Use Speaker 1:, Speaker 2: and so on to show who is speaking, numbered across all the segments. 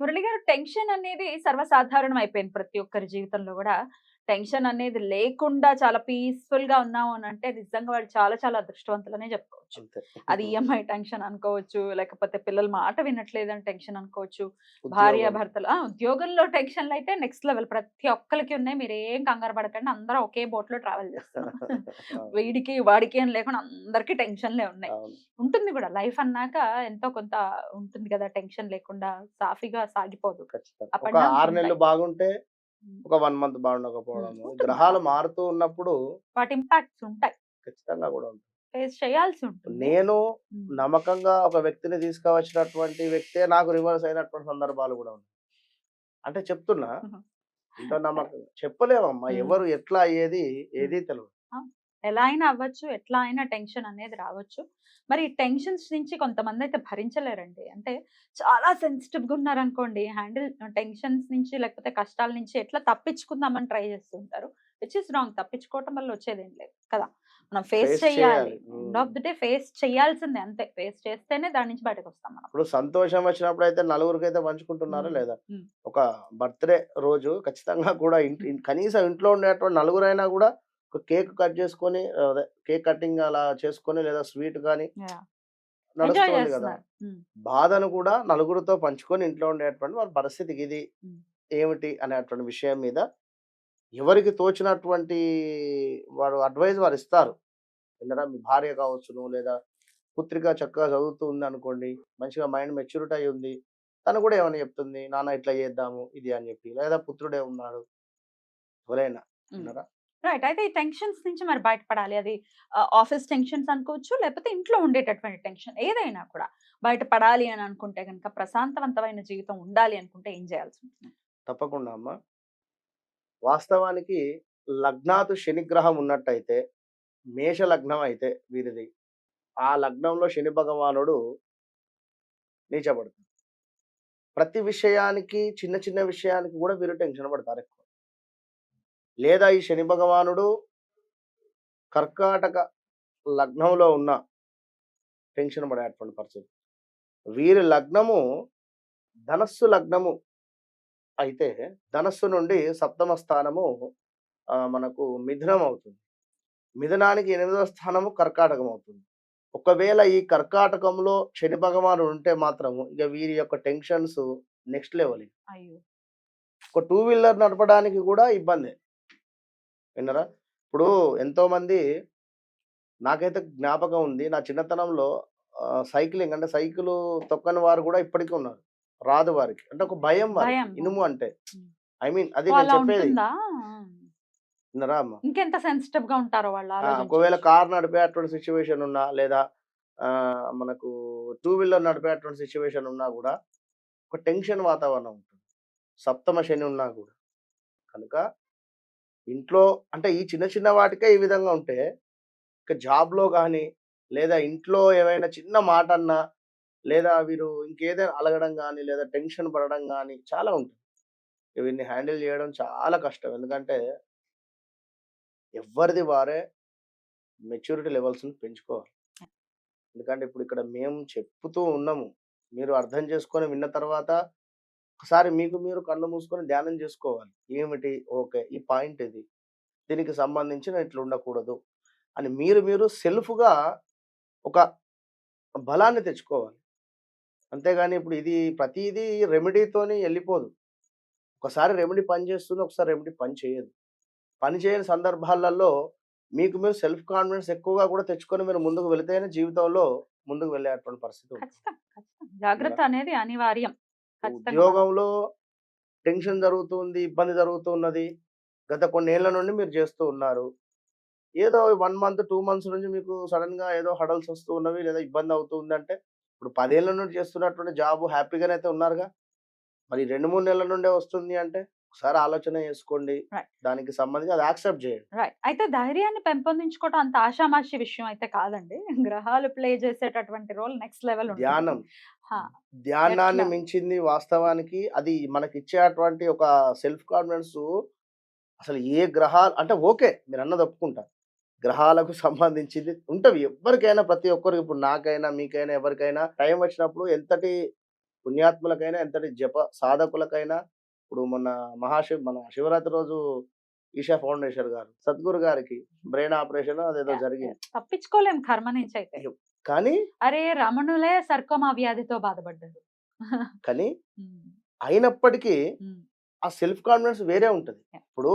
Speaker 1: మురళి గారు టెన్షన్ అనేది సర్వసాధారణం అయిపోయింది ప్రతి ఒక్కరి జీవితంలో కూడా. టెన్షన్ అనేది లేకుండా చాలా పీస్ఫుల్గా ఉన్నాము అని అంటే నిజంగా వాళ్ళు చాలా చాలా అదృష్టవంతులనే చెప్పుకోవచ్చు అది ఈఎంఐ టెన్షన్ అనుకోవచ్చు లేకపోతే పిల్లల మాట వినట్లేదని టెన్షన్ అనుకోవచ్చు భార్య. భర్తలు ఉద్యోగంలో టెన్షన్లు అయితే నెక్స్ట్ లెవెల్ ప్రతి ఒక్కరికి ఉన్నాయి మీరు ఏం కంగారు పడకండి అందరూ ఒకే బోట్లో ట్రావెల్
Speaker 2: అవును,
Speaker 1: వీడికి వాడికి అని లేకుండా అందరికీ టెన్షన్లే ఉన్నాయి. ఉంటుంది కూడా లైఫ్ అన్నాక ఎంతో కొంత ఉంటుంది కదా టెన్షన్ లేకుండా సాఫీగా సాగిపోదు
Speaker 2: ఆరు నెలలు. బాగుంటే. ఒక వన్ మంత్ బాగుండకపోవడం
Speaker 1: ఉంటుంది
Speaker 2: గ్రహాలు. మారుతూ ఉన్నప్పుడు
Speaker 1: వాటి ఇంపాక్ట్స్ ఉంటాయి.
Speaker 2: ఖచ్చితంగా కూడా
Speaker 1: ఫేస్ చేయాల్సి ఉంటుంది.
Speaker 2: నేను. నమ్మకంగా ఒక వ్యక్తిని తీసుకువచ్చినటువంటి వ్యక్తే నాకు రివర్స్ అయినటువంటి సందర్భాలు కూడా ఉన్నాయి. అంటే చెప్తున్నా. ఎంతో నమ్మకంగా చెప్పలేమమ్మా. ఎవరు ఎట్లా అయ్యేది ఏది తెలియదు
Speaker 1: ఎలా అయినా అవ్వచ్చు ఎట్లా అయినా టెన్షన్ అనేది రావచ్చు. మరి టెన్షన్స్ నుంచి కొంతమంది అయితే భరించలేరండి. అంటే చాలా సెన్సిటివ్గా ఉన్నారనుకోండి హ్యాండిల్ టెన్షన్స్ నుంచి లేకపోతే కష్టాల నుంచి ఎట్లా తప్పించుకుందామని ట్రై చేస్తూ ఉంటారు. విచ్ ఇస్ రాంగ్ తప్పించుకోవటం వల్ల వచ్చేది ఏం లేదు కదా? మనం ఫేస్ చేయాలి. End of the day face చేయాల్సిందే అంతే. ఫేస్ చేస్తేనే దాని నుంచి బయటకు వస్తాం మనం.
Speaker 2: ఇప్పుడు సంతోషం వచ్చినప్పుడు అయితే నలుగురికి అయితే పంచుకుంటున్నారా. లేదా. ఒక బర్త్డే రోజు ఖచ్చితంగా కూడా ఇంటి కనీసం ఇంట్లో ఉండేటువంటి నలుగురైనా కూడా ఒక కేక్ కట్ చేసుకొని కేక్ కటింగ్ అలా చేసుకొని లేదా స్వీట్ కానీ నడుస్తుంది కదా. బాధను కూడా నలుగురితో పంచుకొని ఇంట్లో ఉండేటువంటి వాళ్ళ పరిస్థితికి ఇది. ఏమిటి అనేటువంటి విషయం మీద ఎవరికి తోచినటువంటి వారు అడ్వైజ్ వారు ఇస్తారు ఎందుకంటే మీ భార్య కావచ్చును లేదా పుత్రిక చక్కగా చదువుతూ ఉంది అనుకోండి మంచిగా మైండ్ మెచ్యూరిటీ అయి ఉంది తను కూడా ఏమైనా చెప్తుంది నాన్న ఇట్లా చేద్దాము ఇది అని చెప్పి లేదా పుత్రుడే ఉన్నాడు ఎవరైనా. ఉన్నారా
Speaker 1: రైట్. అయితే ఈ టెన్షన్స్ నుంచి మరి బయటపడాలి. అది ఆఫీస్ టెన్షన్స్ అనుకోవచ్చు లేకపోతే ఇంట్లో ఉండేటటువంటి టెన్షన్ ఏదైనా కూడా. బయటపడాలి అని అనుకుంటే కనుక ప్రశాంతవంతమైన జీవితం ఉండాలి అనుకుంటే ఏం చేయాల్సి ఉంటుంది?
Speaker 2: తప్పకుండా అమ్మా. వాస్తవానికి లగ్నాతు శనిగ్రహం ఉన్నట్టయితే మేష లగ్నం అయితే వీరిది. ఆ లగ్నంలో శని భగవానుడు నీచబడుతుంది ప్రతి విషయానికి చిన్న చిన్న విషయానికి కూడా వీరు టెన్షన్ పడతారు ఎక్కువ. లేదా ఈ శని భగవానుడు కర్కాటక లగ్నంలో ఉన్న టెన్షన్ పడేటువంటి పరిస్థితి. వీరి లగ్నము ధనస్సు లగ్నము అయితే ధనస్సు నుండి సప్తమ స్థానము మనకు మిథునం అవుతుంది. మిథునానికి ఎనిమిదవ స్థానము కర్కాటకం అవుతుంది. ఒకవేళ ఈ కర్కాటకంలో శని భగవానుడు ఉంటే మాత్రము ఇక వీరి యొక్క టెన్షన్స్ నెక్స్ట్ లెవెల్ ఒక టూ వీలర్ నడపడానికి కూడా ఇబ్బంది. విన్నరా? ఇప్పుడు ఎంతో మంది నాకైతే జ్ఞాపకం ఉంది. నా చిన్నతనంలో సైక్లింగ్ అంటే సైకిల్ తొక్కని వారు కూడా ఇప్పటికీ ఉన్నారు. రాదు వారికి. అంటే ఒక భయం. ఇనుము అంటే. ఐ మీన్ అది నేను చెప్పేది.
Speaker 1: ఇంకెంత సెన్సిటివ్గా ఉంటారో వాళ్ళు.
Speaker 2: ఒకవేళ కార్ నడిపేటువంటి సిచ్యువేషన్ ఉన్నా లేదా మనకు టూ వీలర్ నడిపేటువంటి సిచ్యువేషన్ ఉన్నా కూడా ఒక టెన్షన్ వాతావరణం ఉంటుంది. సప్తమ శని ఉన్నా కూడా. కనుక ఇంట్లో అంటే ఈ చిన్న చిన్న వాటికే ఈ విధంగా ఉంటే ఇక జాబ్లో కానీ లేదా ఇంట్లో ఏమైనా చిన్న మాట అన్నా లేదా వీరు ఇంకేదైనా అలగడం కానీ లేదా టెన్షన్ పడడం కానీ చాలా ఉంటుంది. వీరిని హ్యాండిల్ చేయడం చాలా కష్టం. ఎందుకంటే ఎవరిది వారే మెచ్యూరిటీ లెవెల్స్ని పెంచుకోవాలి. ఎందుకంటే ఇప్పుడు ఇక్కడ మేము చెప్పుతూ ఉన్నాము. మీరు అర్థం చేసుకొని విన్న తర్వాత ఒకసారి మీకు మీరు కళ్ళు మూసుకొని ధ్యానం చేసుకోవాలి. ఏమిటి? ఓకే. ఈ పాయింట్ ఇది. దీనికి సంబంధించి నేను ఇట్లా ఉండకూడదు అని మీరు మీరు సెల్ఫ్గా ఒక బలాన్ని తెచ్చుకోవాలి. అంతేగాని ఇప్పుడు ఇది ప్రతిదీ రెమెడీతోని వెళ్ళిపోదు ఒకసారి రెమెడీ పని చేస్తుంది ఒకసారి రెమెడీ పని చేయదు. పని చేయని సందర్భాలలో మీకు మీరు సెల్ఫ్ కాన్ఫిడెన్స్ ఎక్కువగా కూడా తెచ్చుకొని మీరు ముందుకు వెళితేనే జీవితంలో ముందుకు వెళ్ళేటువంటి పరిస్థితి
Speaker 1: జాగ్రత్త అనేది అనివార్యం.
Speaker 2: ఉద్యోగంలో టెన్షన్ జరుగుతుంది ఇబ్బంది జరుగుతున్నది. గత కొన్ని ఏళ్ళ నుండి మీరు చేస్తూ ఉన్నారు. ఏదో వన్ మంత్ టూ మంత్స్ నుంచి మీకు సడన్గా ఏదో హడల్స్ వస్తూ ఉన్నవి లేదా ఇబ్బంది అవుతుంది అంటే ఇప్పుడు పదేళ్ళ నుండి చేస్తున్నటువంటి జాబ్ హ్యాపీగానే అయితే ఉన్నారుగా? మరి రెండు మూడు నెలల నుండే వస్తుంది అంటే ఒకసారి ఆలోచన చేసుకోండి. దానికి సంబంధించి అది యాక్సెప్ట్ చేయండి.
Speaker 3: రైట్. అయితే ధైర్యాన్ని పెంపొందించుకోవటం అంత ఆషామాషి విషయం అయితే కాదండి. గ్రహాలు ప్లే చేసేటటువంటి రోల్ నెక్స్ట్ లెవెల్
Speaker 2: ధ్యానం. ధ్యానాన్ని? మించింది వాస్తవానికి అది మనకి ఇచ్చేటువంటి ఒక సెల్ఫ్ కాన్ఫిడెన్స్ అసలు ఏ గ్రహాలు అంటే ఓకే మీరు అన్నది ఒప్పుకుంటారు గ్రహాలకు సంబంధించింది ఉంటవి. ఎవరికైనా ప్రతి ఒక్కరికి ఇప్పుడు నాకైనా మీకైనా ఎవరికైనా టైం వచ్చినప్పుడు ఎంతటి పుణ్యాత్ములకైనా ఎంతటి జప సాధకులకైనా ఇప్పుడు మొన్న మహాశివ మన శివరాత్రి రోజు ఈషా ఫౌండేషన్ గారు సద్గురు గారికి బ్రెయిన్ ఆపరేషన్ అదేదో జరిగింది.
Speaker 3: తప్పించుకోలేం కర్మ నుంచి అయితే
Speaker 2: కానీ
Speaker 3: అరే! రమణులే సర్కోమా వ్యాధితో బాధపడ్డారు.
Speaker 2: కానీ అయినప్పటికీ ఆ సెల్ఫ్ కాన్ఫిడెన్స్ వేరే ఉంటుంది. ఇప్పుడు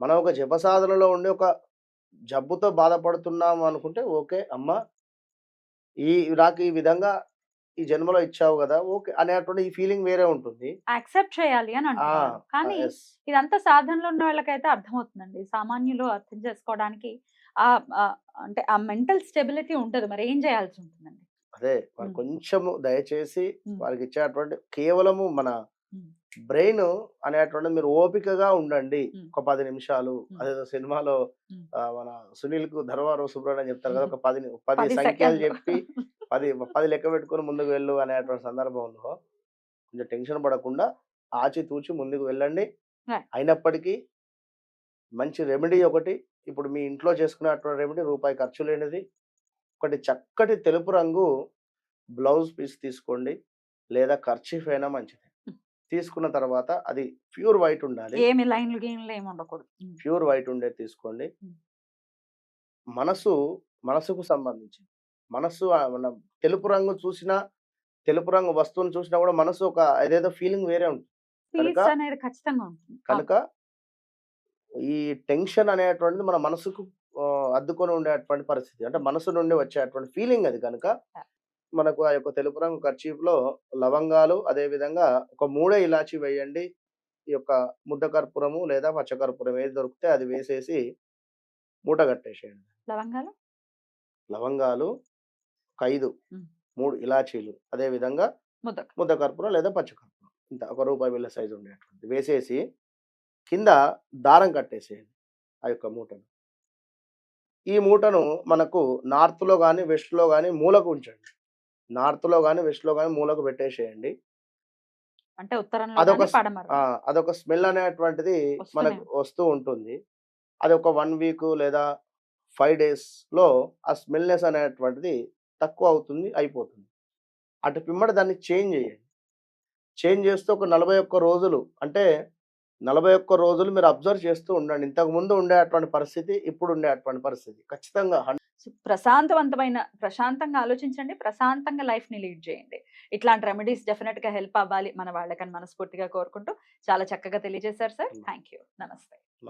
Speaker 2: మనం ఒక జప సాధనలో ఉండి ఒక జబ్బుతో బాధపడుతున్నాం అనుకుంటే ఓకే అమ్మ ఈ నాకు ఈ విధంగా ఈ జన్మలో ఇచ్చావు కదా! ఓకే అనేటువంటి ఈ ఫీలింగ్ వేరే ఉంటుంది.
Speaker 3: యాక్సెప్ట్ చేయాలి అని అంటున్నారు. కానీ. ఇదంతా సాధనలో ఉన్న వాళ్ళకైతే అర్థమవుతుందండి. సామాన్యులు అర్థం చేసుకోవడానికి అంటే ఆ మెంటల్ స్టెబిలిటీ ఉంటది మరి ఏం చేయాల్సి ఉంటుందండి
Speaker 2: అదే వారు. కొంచెము దయచేసి వారికి ఇచ్చేటువంటి కేవలము మన బ్రెయిన్ అనేటువంటిది మీరు ఓపికగా ఉండండి ఒక పది నిమిషాలు. అదేదో సినిమాలో మన సునీల్కు ధర్వారం సుబ్రహ్మణ్యం చెప్తారు కదా. ఒక పది పది సంఖ్యలు. చెప్పి పది పది లెక్క పెట్టుకొని ముందుకు వెళ్ళు అనేటువంటి సందర్భంలో కొంచెం టెన్షన్ పడకుండా ఆచితూచి ముందుకు వెళ్ళండి. అయినప్పటికీ మంచి రెమెడీ ఒకటి ఇప్పుడు మీ ఇంట్లో చేసుకునేటువంటి రెమెడీ రూపాయి ఖర్చు లేనిది. ఒకటి చక్కటి తెలుపు రంగు బ్లౌజ్ పీస్ తీసుకోండి. లేదా ఖర్చీఫ్ అయినా మంచిది. తీసుకున్న తర్వాత అది ప్యూర్ వైట్ ఉండాలి.
Speaker 3: ఏమి లైన్లు గీన్లు ఏమి ఉండకూడదు.
Speaker 2: ప్యూర్ వైట్ ఉండేది తీసుకోండి. మనసు మనసుకు సంబంధించి మనసు మన తెలుపు రంగు చూసినా తెలుపు రంగు వస్తువుని చూసినా కూడా మనసు ఒక ఏదేదో ఫీలింగ్ వేరే ఉంటుంది. కనుక-
Speaker 3: అనేది ఖచ్చితంగా ఉంటుంది
Speaker 2: కనుక ఈ టెన్షన్ అనేటువంటిది మన మనసుకు అద్దుకొని ఉండేటువంటి పరిస్థితి. అంటే మనసు నుండి వచ్చేటువంటి ఫీలింగ్ అది కనుక. మనకు ఆ యొక్క తెలుపు రంగు కర్చీఫ్లో లవంగాలు అదే విధంగా ఒక మూడే ఇలాచి వేయండి. ఈ యొక్క ముద్ద కర్పూరము లేదా పచ్చ కర్పూరం ఏది దొరికితే అది వేసేసి మూట కట్టేసేయండి.
Speaker 3: లవంగాలు?
Speaker 2: లవంగాలు ఒక ఐదు. మూడు ఇలాచీలు అదే విధంగా
Speaker 3: ముద్ద
Speaker 2: కర్పూరం లేదా పచ్చ కర్పూరం. ఇంత ఒక రూపాయి బిళ్ళ సైజు ఉండేటువంటి వేసేసి కింద దారం కట్టేసేయండి ఆ యొక్క మూటను. ఈ మూటను మనకు నార్త్లో కానీ వెస్ట్లో కానీ మూలకు ఉంచండి. నార్త్లో కానీ వెస్ట్లో కానీ మూలకు పెట్టేసేయండి.
Speaker 3: అంటే ఉత్తరంలో
Speaker 2: అదొక అదొక స్మెల్ అనేటువంటిది మనకు వస్తూ ఉంటుంది. అది ఒక వన్ వీక్ లేదా ఫైవ్ డేస్లో ఆ స్మెల్నెస్ అనేటువంటిది తక్కువ అవుతుంది అయిపోతుంది. అటు పిమ్మట దాన్ని చేంజ్ చేయండి. చేంజ్ చేస్తూ ఒక నలభై ఒక్క రోజులు అంటే నలభై ఒక్క రోజులు మీరు అబ్జర్వ్ చేస్తూ ఉండండి. ఇంతకు ముందు ఉండేటువంటి పరిస్థితి ఇప్పుడు ఉండేటువంటి పరిస్థితి. ఖచ్చితంగా
Speaker 1: ప్రశాంతవంతమైన ప్రశాంతంగా ఆలోచించండి. ప్రశాంతంగా లైఫ్ని లీడ్ చేయండి. ఇట్లాంటి రెమెడీస్ డెఫినెట్గా హెల్ప్ అవ్వాలి మన వాళ్ళకని మనస్ఫూర్తిగా కోరుకుంటూ చాలా చక్కగా తెలియజేశారు సార్. థ్యాంక్ నమస్తే.